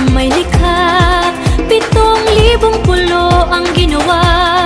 ang may likha. Pitong libong pulo ang ginawa.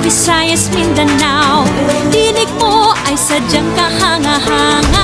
Visayas, Mindanao. Dinig mo ay sadyang kahanga-hanga.